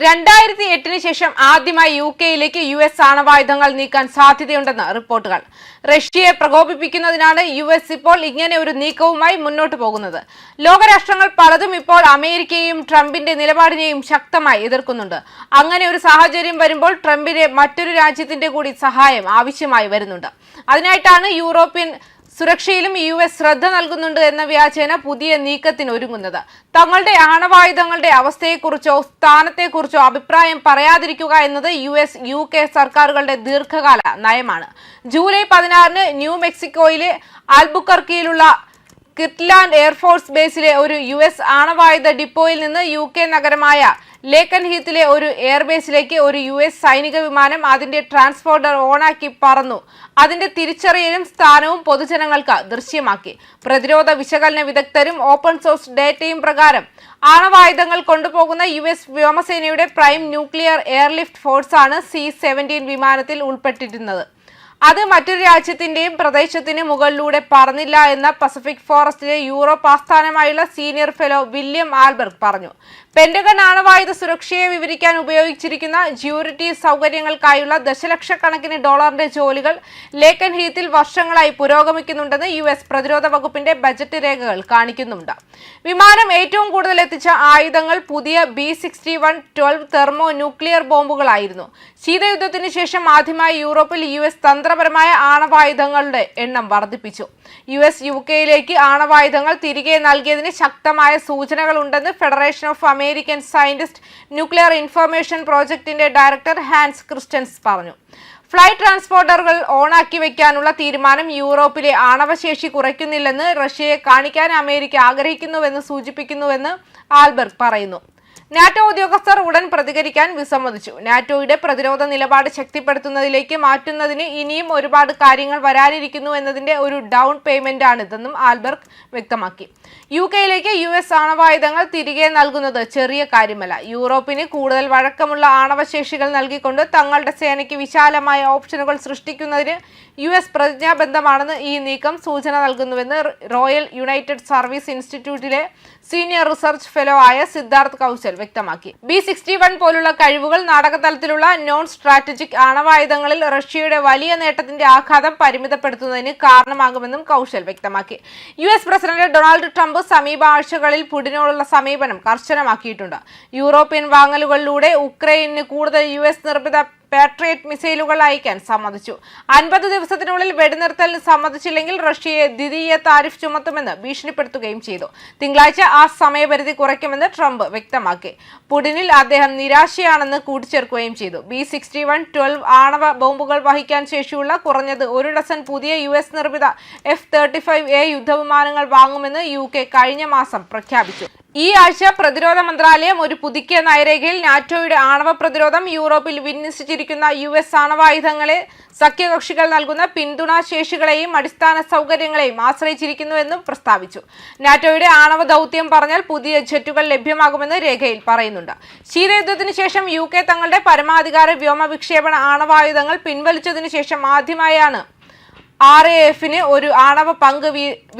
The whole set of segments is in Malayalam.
രണ്ടായിരത്തി എട്ടിന് ശേഷം ആദ്യമായി യു കെയിലേക്ക് യു എസ് ആണവായുധങ്ങൾ നീക്കാൻ സാധ്യതയുണ്ടെന്ന് റിപ്പോർട്ടുകൾ. റഷ്യയെ പ്രകോപിപ്പിക്കുന്നതിനാണ് യു എസ് ഇപ്പോൾ ഇങ്ങനെ ഒരു നീക്കവുമായി മുന്നോട്ട് പോകുന്നത്. ലോകരാഷ്ട്രങ്ങൾ പലതും ഇപ്പോൾ അമേരിക്കയെയും ട്രംപിന്റെ നിലപാടിനെയും ശക്തമായി എതിർക്കുന്നുണ്ട്. അങ്ങനെ ഒരു സാഹചര്യം വരുമ്പോൾ ട്രംപിന് മറ്റൊരു രാജ്യത്തിന്റെ കൂടി സഹായം ആവശ്യമായി വരുന്നുണ്ട്. അതിനായിട്ടാണ് യൂറോപ്യൻ സുരക്ഷയിലും യു എസ് ശ്രദ്ധ നൽകുന്നുണ്ട് എന്ന വ്യാജേന പുതിയ നീക്കത്തിന് ഒരുങ്ങുന്നത് തങ്ങളുടെ ആണവായുധങ്ങളുടെ അവസ്ഥയെക്കുറിച്ചോ സ്ഥാനത്തെക്കുറിച്ചോ അഭിപ്രായം പറയാതിരിക്കുക എന്നത് യു എസ് യു കെ സർക്കാരുകളുടെ ദീർഘകാല നയമാണ്. ജൂലൈ പതിനാറിന് ന്യൂ മെക്സിക്കോയിലെ ആൽബുക്കർക്കിയിലുള്ള കിറ്റ്ലാൻഡ് എയർഫോഴ്സ് ബേസിലെ ഒരു യു എസ് ആണവായുധ ഡിപ്പോയിൽ നിന്ന് യു കെ നഗരമായ ലേക്കൻ ഹീത്തിലെ ഒരു എയർബേസിലേക്ക് ഒരു യു എസ് സൈനിക വിമാനം അതിന്റെ ട്രാൻസ്പോർട്ടർ ഓണാക്കി പറന്നു. അതിന്റെ തിരിച്ചറിയലും സ്ഥാനവും പൊതുജനങ്ങൾക്ക് ദൃശ്യമാക്കി. പ്രതിരോധ വിശകലന വിദഗ്ധരും ഓപ്പൺ സോഴ്സ് ഡേറ്റയും പ്രകാരം ആണവായുധങ്ങൾ കൊണ്ടുപോകുന്ന യു എസ് വ്യോമസേനയുടെ പ്രൈം ന്യൂക്ലിയർ എയർലിഫ്റ്റ് ഫോഴ്സാണ് സി സെവന്റീൻ വിമാനത്തിൽ ഉൾപ്പെട്ടിരുന്നത്. അത് മറ്റൊരു രാജ്യത്തിന്റെയും പ്രദേശത്തിന് മുകളിലൂടെ പറന്നില്ല എന്ന് പസഫിക് ഫോറസ്റ്റിലെ യൂറോപ്പ് ആസ്ഥാനമായുള്ള സീനിയർ ഫെലോ വില്യം ആൽബർഗ് പറഞ്ഞു. പെന്റഗൺ ആണവായുധ സുരക്ഷയെ വിവരിക്കാൻ ഉപയോഗിച്ചിരിക്കുന്ന ജ്യൂരിറ്റി സൗകര്യങ്ങൾക്കായുള്ള ദശലക്ഷക്കണക്കിന് ഡോളറിന്റെ ജോലികൾ ലേക്കൻ ഹീത്തിൽ വർഷങ്ങളായി പുരോഗമിക്കുന്നുണ്ടെന്ന് യു എസ് പ്രതിരോധ വകുപ്പിന്റെ ബജറ്റ് രേഖകൾ കാണിക്കുന്നുണ്ട്. വിമാനം ഏറ്റവും കൂടുതൽ എത്തിച്ച ആയുധങ്ങൾ പുതിയ B sixty one twelve thermo nuclear ബോംബുകളായിരുന്നു. ശീതയുദ്ധത്തിന് ശേഷം ആദ്യമായി യൂറോപ്പിൽ യു എസ് തന്ത്രപരമായ ആണവായുധങ്ങളുടെ എണ്ണം വർദ്ധിപ്പിച്ചു. യു എസ് യു കെയിലേക്ക് ആണവായുധങ്ങൾ തിരികെ നൽകിയതിന് ശക്തമായ സൂചനകളുണ്ടെന്ന് federation of American scientist nuclear information പ്രോജക്ടിന്റെ ഡയറക്ടർ ഹാൻസ് ക്രിസ്റ്റൻസ് പറഞ്ഞു. ഫ്ലൈറ്റ് ട്രാൻസ്പോർട്ടറുകൾ ഓണാക്കി വയ്ക്കാനുള്ള തീരുമാനം യൂറോപ്പിലെ ആണവശേഷി കുറയ്ക്കുന്നില്ലെന്ന് റഷ്യയെ കാണിക്കാൻ അമേരിക്ക ആഗ്രഹിക്കുന്നുവെന്ന് സൂചിപ്പിക്കുന്നുവെന്ന് ആൽബർഗ് പറയുന്നു. നാറ്റോ ഉദ്യോഗസ്ഥർ ഉടൻ പ്രതികരിക്കാൻ വിസമ്മതിച്ചു. നാറ്റോയുടെ പ്രതിരോധ നിലപാട് ശക്തിപ്പെടുത്തുന്നതിലേക്ക് മാറ്റുന്നതിന് ഇനിയും ഒരുപാട് കാര്യങ്ങൾ വരാനിരിക്കുന്നു എന്നതിന്റെ ഒരു ഡൗൺ പേയ്മെന്റ് ആണിതെന്നും ആൽബർഗ് വ്യക്തമാക്കി. യു കെയിലേക്ക് യു എസ് ആണവായുധങ്ങൾ തിരികെ നൽകുന്നത് ചെറിയ കാര്യമല്ല. യൂറോപ്പിന് കൂടുതൽ വഴക്കമുള്ള ആണവശേഷികൾ നൽകിക്കൊണ്ട് തങ്ങളുടെ സേനയ്ക്ക് വിശാലമായ ഓപ്ഷനുകൾ സൃഷ്ടിക്കുന്നതിന് യു എസ് പ്രതിജ്ഞാബദ്ധമാണെന്ന് ഈ നീക്കം സൂചന നൽകുന്നുവെന്ന് റോയൽ യുണൈറ്റഡ് സർവീസ് ഇൻസ്റ്റിറ്റ്യൂട്ടിലെ സീനിയർ റിസർച്ച് ഫെലോ ആയ സിദ്ധാർത്ഥ് കൗശൽ വ്യക്തമാക്കി. ബി സിക്സ്റ്റി വൺ പോലുള്ള കഴിവുകൾ നാടകതലത്തിലുള്ള നോൺ സ്ട്രാറ്റജിക് ആണവായുധങ്ങളിൽ റഷ്യയുടെ വലിയ നേട്ടത്തിന്റെ ആഘാതം പരിമിതപ്പെടുത്തുന്നതിന് കാരണമാകുമെന്നും കൗശൽ വ്യക്തമാക്കി. U S president Donald Trump സമീപ ആഴ്ചകളിൽ പുടിനോടുള്ള സമീപനം കർശനമാക്കിയിട്ടുണ്ട്. യൂറോപ്യൻ വാങ്ങലുകളിലൂടെ ഉക്രൈനിന് കൂടുതൽ യു എസ് നിർമ്മിത പാട്രിയറ്റ് മിസൈലുകൾ അയക്കാൻ സമ്മതിച്ചു. അൻപത് ദിവസത്തിനുള്ളിൽ വെടിനിർത്തലിന് സമ്മതിച്ചില്ലെങ്കിൽ റഷ്യയെ ദ്വിതീയ താരിഫ് ചുമത്തുമെന്ന് ഭീഷണിപ്പെടുത്തുകയും ചെയ്തു. തിങ്കളാഴ്ച ആ സമയപരിധി കുറയ്ക്കുമെന്ന് ട്രംപ് വ്യക്തമാക്കി. പുടിനിൽ അദ്ദേഹം നിരാശയാണെന്ന് കൂട്ടിച്ചേർക്കുകയും ചെയ്തു. ബി സിക്സ്റ്റി വൺ ട്വൽവ് ആണവ ബോംബുകൾ വഹിക്കാൻ ശേഷിയുള്ള കുറഞ്ഞത് ഒരു ഡസൻ പുതിയ യു എസ് നിർമ്മിത എഫ് തേർട്ടി ഫൈവ് എ യുദ്ധവിമാനങ്ങൾ വാങ്ങുമെന്ന് യു കെ കഴിഞ്ഞ മാസം പ്രഖ്യാപിച്ചു. ഈ ആഴ്ച പ്രതിരോധ മന്ത്രാലയം ഒരു പുതുക്കിയ നയരേഖയിൽ നാറ്റോയുടെ ആണവ പ്രതിരോധം യൂറോപ്പിൽ വിന്യസിച്ചിരിക്കുന്ന യു എസ് ആണവായുധങ്ങളെ സഖ്യകക്ഷികൾ നൽകുന്ന പിന്തുണാ ശേഷികളെയും അടിസ്ഥാന സൗകര്യങ്ങളെയും ആശ്രയിച്ചിരിക്കുന്നുവെന്നും പ്രസ്താവിച്ചു. നാറ്റോയുടെ ആണവ ദൗത്യം പറഞ്ഞാൽ പുതിയ ജെറ്റുകൾ ലഭ്യമാകുമെന്ന് രേഖയിൽ പറയുന്നുണ്ട്. ശീതയുദ്ധത്തിന് ശേഷം യു കെ തങ്ങളുടെ പരമാധികാര വ്യോമ വിക്ഷേപണ ആണവായുധങ്ങൾ പിൻവലിച്ചതിനു ശേഷം ആദ്യമായാണ് ആർ എ എഫിന് ഒരു ആണവ പങ്ക്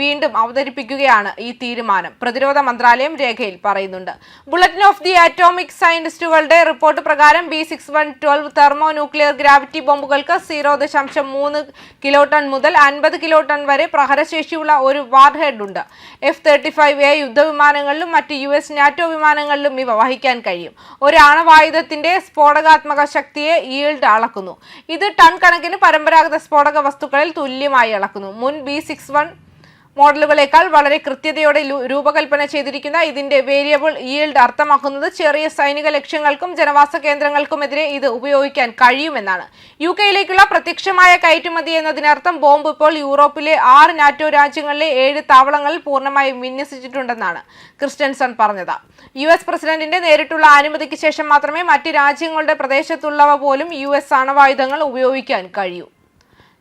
വീണ്ടും അവതരിപ്പിക്കുകയാണ് ഈ തീരുമാനം. പ്രതിരോധ മന്ത്രാലയം രേഖയിൽ പറയുന്നുണ്ട്. ബുള്ളറ്റിൻ ഓഫ് ദി അറ്റോമിക് സയന്റിസ്റ്റുകളുടെ റിപ്പോർട്ട് പ്രകാരം B six one twelve thermo nuclear gravity ബോംബുകൾക്ക് zero ദശാംശം മൂന്ന് കിലോ ടൺ മുതൽ അൻപത് കിലോ ടൺ വരെ പ്രഹരശേഷിയുള്ള ഒരു വാർ ഹെഡ് ഉണ്ട് എഫ് തേർട്ടി ഫൈവ് എ യുദ്ധവിമാനങ്ങളിലും മറ്റ് യു എസ് നാറ്റോ വിമാനങ്ങളിലും ഇവ വഹിക്കാൻ കഴിയും. ഒരു ആണവായുധത്തിന്റെ സ്ഫോടകാത്മക ശക്തിയെ ഈൽഡ് അളക്കുന്നു. ഇത് ടൺ കണക്കിന് പരമ്പരാഗത സ്ഫോടക വസ്തുക്കളിൽ തുല്യമായി അളക്കുന്നു മുൻ ബി സിക്സ് വൺ മോഡലുകളേക്കാൾ വളരെ കൃത്യതയോടെ രൂപകൽപ്പന ചെയ്തിരിക്കുന്ന ഇതിന്റെ വേരിയബിൾ ഈൽഡ് അർത്ഥമാക്കുന്നത് ചെറിയ സൈനിക ലക്ഷ്യങ്ങൾക്കും ജനവാസ കേന്ദ്രങ്ങൾക്കുമെതിരെ ഇത് ഉപയോഗിക്കാൻ കഴിയുമെന്നാണ്. യു കെയിലേക്കുള്ള പ്രത്യക്ഷമായ കയറ്റുമതി എന്നതിനർത്ഥം ബോംബ് ഇപ്പോൾ യൂറോപ്പിലെ ആറ് നാറ്റോ രാജ്യങ്ങളിലെ ഏഴ് താവളങ്ങളിൽ പൂർണമായും വിന്യസിച്ചിട്ടുണ്ടെന്നാണ് ക്രിസ്റ്റൻസൺ പറഞ്ഞത്. യു എസ് പ്രസിഡന്റിന്റെ നേരിട്ടുള്ള അനുമതിക്ക് ശേഷം മാത്രമേ മറ്റ് രാജ്യങ്ങളുടെ പ്രദേശത്തുള്ളവ പോലും യു എസ് ആണവായുധങ്ങൾ ഉപയോഗിക്കാൻ കഴിയൂ.